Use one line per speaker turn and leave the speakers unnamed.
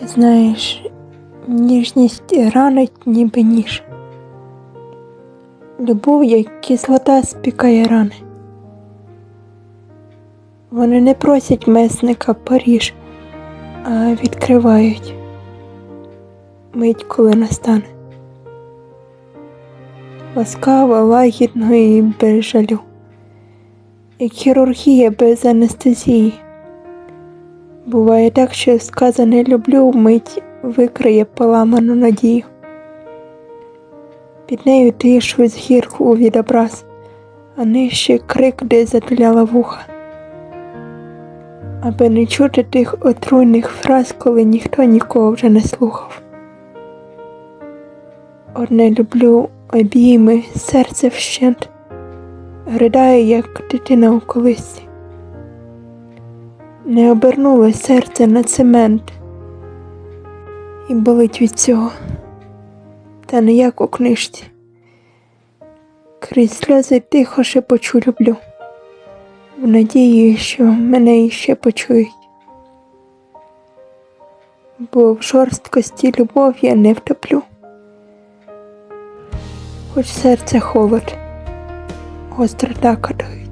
Ти знаєш, ніжність ранить ніби ніж. Любов, як кислота спікає рани. Вони не просять месника Паріж, а відкривають мить, коли настане. Ласкаво, лагідно і без жалю, як хірургія без анестезії. Буває так, що сказане люблю мить викриє поламану надію. Під нею тишу з гірку від образ, а нижче крик, де затуляла вуха. Аби не чути тих отруйних фраз, коли ніхто нікого вже не слухав. Одне люблю обійми, серце вщент, ридає, як дитина у колисці. Не обернуло серце на цемент і болить від цього, та не як у книжці. Крізь сльози тихо шепочу люблю, в надії, що мене іще почують. Бо в жорсткості любов я не втоплю, хоч серце холод, гострота катують.